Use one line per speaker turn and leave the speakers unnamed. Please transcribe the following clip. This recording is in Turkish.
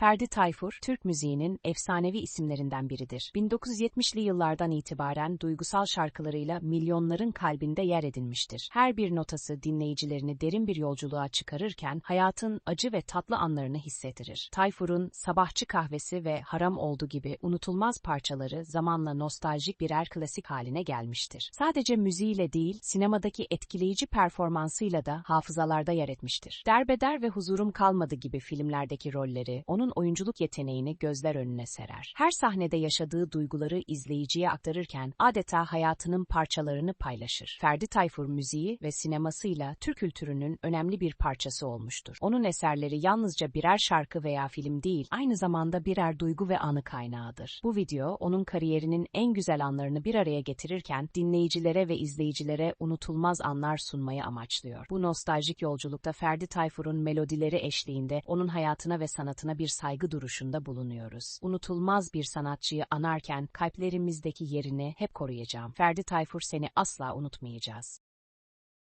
Ferdi Tayfur, Türk müziğinin efsanevi isimlerinden biridir. 1970'li yıllardan itibaren duygusal şarkılarıyla milyonların kalbinde yer edinmiştir. Her bir notası dinleyicilerini derin bir yolculuğa çıkarırken hayatın acı ve tatlı anlarını hissettirir. Tayfur'un Sabahçı Kahvesi ve Haram Oldu gibi unutulmaz parçaları zamanla nostaljik birer klasik haline gelmiştir. Sadece müziğiyle değil, sinemadaki etkileyici performansıyla da hafızalarda yer etmiştir. Derbeder ve Huzurum Kalmadı gibi filmlerdeki rolleri, onun oyunculuk yeteneğini gözler önüne serer. Her sahnede yaşadığı duyguları izleyiciye aktarırken adeta hayatının parçalarını paylaşır. Ferdi Tayfur müziği ve sinemasıyla Türk kültürünün önemli bir parçası olmuştur. Onun eserleri yalnızca birer şarkı veya film değil, aynı zamanda birer duygu ve anı kaynağıdır. Bu video onun kariyerinin en güzel anlarını bir araya getirirken dinleyicilere ve izleyicilere unutulmaz anlar sunmayı amaçlıyor. Bu nostaljik yolculukta Ferdi Tayfur'un melodileri eşliğinde onun hayatına ve sanatına bir saygı duruşunda bulunuyoruz. Unutulmaz bir sanatçıyı anarken kalplerimizdeki yerini hep koruyacağım. Ferdi Tayfur seni asla unutmayacağız.